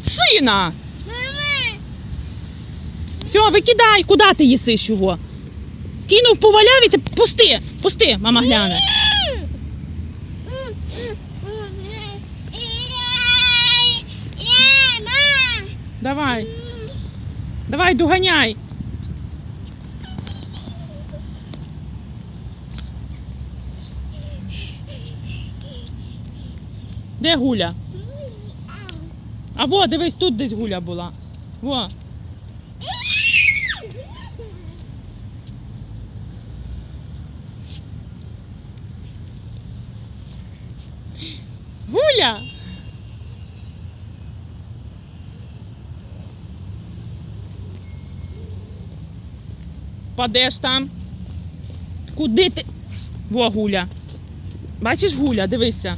Сина! Все, викидай, куди ти їсиш його? Кинув, поваляв і ти пусти, пусти, мама гляне. Давай, давай, доганяй. Де гуля? А во, дивись, тут десь гуля була. Во. Гуля! Падеш там. Куди ти? Во, гуля. Бачиш гуля, дивися.